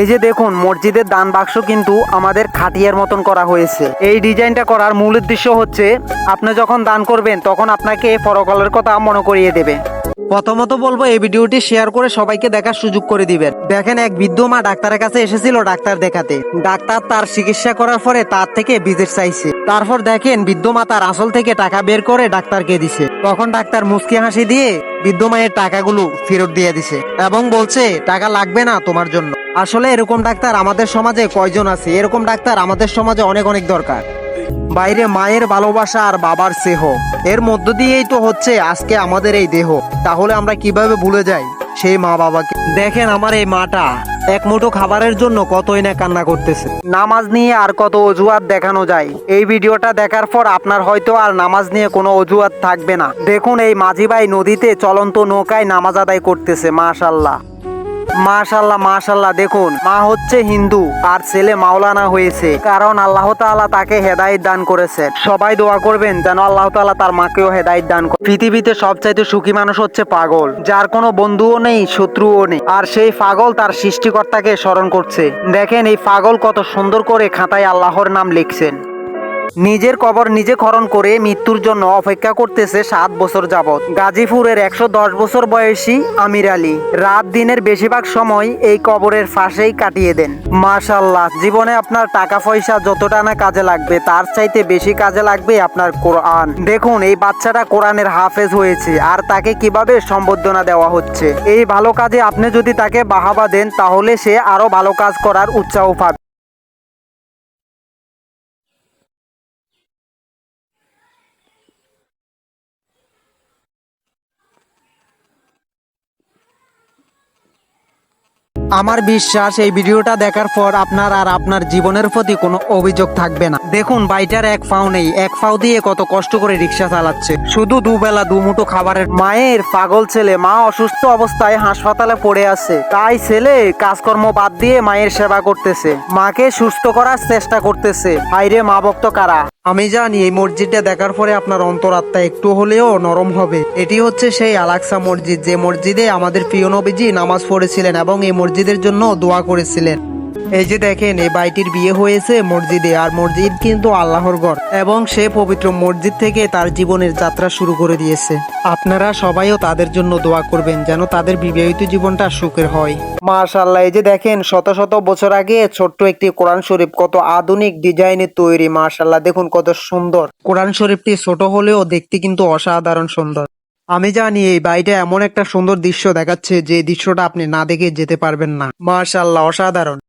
এই যে দেখুন, মসজিদের দান বাক্স কিন্তু আমাদের খাটিয়ার মতন করা হয়েছে। এই ডিজাইনটা করার মূল উদ্দেশ্য হচ্ছে, আপনি যখন দান করবেন, তখন আপনাকে পরকালের কথা মনে করিয়ে দেবে। প্রথমত বলব, এই ভিডিওটি শেয়ার করে সবাইকে দেখার সুযোগ করে দিবেন। দেখেন, এক বৃদ্ধ মা ডাক্তারের কাছে এসেছিল ডাক্তার দেখাতে। ডাক্তার তার চিকিৎসা করার পরে তার থেকে ভিজিট চাইছে। তারপর দেখেন, বৃদ্ধ মা তার আসল থেকে টাকা বের করে ডাক্তারকে দিছে। তখন ডাক্তার মুচকি হাসি দিয়ে বৃদ্ধ মায়ের টাকাগুলো ফেরত দিয়ে দিছে এবং বলছে, টাকা লাগবে না তোমার জন্য। আসলে এরকম ডাক্তার আমাদের সমাজে কয়জন আছে? এরকম ডাক্তার আমাদের সমাজে অনেক অনেক দরকার। বাইরে মায়ের ভালোবাসা আর বাবার স্নেহ। এর মধ্য দিয়েই তো হচ্ছে আজকে আমাদের এই দেহ। তাহলে আমরা কীভাবে ভুলে যাই সেই মা বাবাকে? দেখেন আমার এই মাটা। এক মুঠো খাবারের জন্য কতই না কান্না করতেছে। নামাজ নিয়ে আর কত অজুহাত দেখানো যায়। এই ভিডিওটা দেখার পর আপনার হয়তো আর নামাজ নিয়ে কোনো অজুহাত থাকবে না। দেখুন এই মাঝি ভাই নদীতে চলন্ত নৌকায় নামাজ আদায় করতেছে মাশাল্লাহ মাশাল্লাহ মাশাল্লাহ দেখুন। মা হচ্ছে হিন্দু, আর ছেলে মাওলানা হয়েছে। কারণ আল্লাহ তাআলা তাকে হেদায়েত দান করেছে সবাই দোয়া করবেন যেন আল্লাহ তাআলা তার মাকেও হেদায়েত দান করে পৃথিবীতে সবচাইতে সুখী মানুষ হচ্ছে পাগল। যার কোনো বন্ধুও নেই, শত্রুও নেই। আর সেই পাগল তার সৃষ্টিকর্তাকে স্মরণ করছে। দেখেন এই পাগল কত সুন্দর করে খাতায় আল্লাহর নাম লিখছেন। নিজের কবর নিজে খরণ করে মৃত্যুর জন্য অপেক্ষা করতেছে সাত বছর যাবৎ। গাজীপুরের একশো দশ বছর বয়সী আমির আলী রাত দিনের বেশিরভাগ সময় এই কবরের ফাঁসেই কাটিয়ে দেন। মাশাল্লাহ জীবনে আপনার টাকা পয়সা যতটা না কাজে লাগবে, তার চাইতে বেশি কাজে লাগবে আপনার কোরআন। দেখুন, এই বাচ্চাটা কোরআনের হাফেজ হয়েছে আর তাকে কীভাবে সম্বর্ধনা দেওয়া হচ্ছে। এই ভালো কাজে আপনি যদি তাকে বাহাবা দেন, তাহলে সে আরও ভালো কাজ করার উৎসাহ পাবে। আমার বিশ্বাস, এই ভিডিওটা দেখার পর আপনার আর আপনার জীবনের প্রতি কোনো অভিযোগ থাকবে না। দেখুন বাইটার এক ফাও নেই। এক ফাও দিয়ে কত কষ্ট করে রিক্সা চালাচ্ছে। শুধু দুবেলা দুমুঠো খাবারের মায়ের পাগল ছেলে, মা অসুস্থ অবস্থায় হাসপাতালে পড়ে আছে। তাই ছেলে কাজকর্ম বাদ দিয়ে মায়ের সেবা করতেছে। মাকে সুস্থ করার চেষ্টা করতেছে। হাইরে মা ভক্ত কারা? আমি জানি, এই মসজিদটা দেখার পরে আপনার অন্তরাত্মা একটু হলেও নরম হবে। এটি হচ্ছে সেই আলাক্সা মসজিদ, যে মসজিদে আমাদের প্রিয় নবীজি নামাজ পড়েছিলেন এবং এই মসজিদের জন্য দোয়া করেছিলেন। এই যে দেখেন, এই বাইটির বিয়ে হয়েছে মসজিদে, আর মসজিদ কিন্তু আল্লাহর ঘর। এবং সে পবিত্র মসজিদ থেকে তার জীবনের যাত্রা শুরু করে দিয়েছে। আপনারা সবাইও তাদের জন্য দোয়া করবেন, যেন তাদের বিবাহিত জীবনটা সুখের হয়। মাশাল্লাহ এই যে দেখেন, শত শত বছর আগে ছোট্ট একটি কোরআন শরীফ, কত আধুনিক ডিজাইনের তৈরি মাশাল্লাহ দেখুন কত সুন্দর। কোরআন শরীফটি ছোট হলেও দেখতে কিন্তু অসাধারণ সুন্দর। আমি জানি এই বাড়িটা এমন একটা সুন্দর দৃশ্য দেখাচ্ছে, যে দৃশ্যটা আপনি না দেখে যেতে পারবেন না। মাশাল্লাহ অসাধারণ।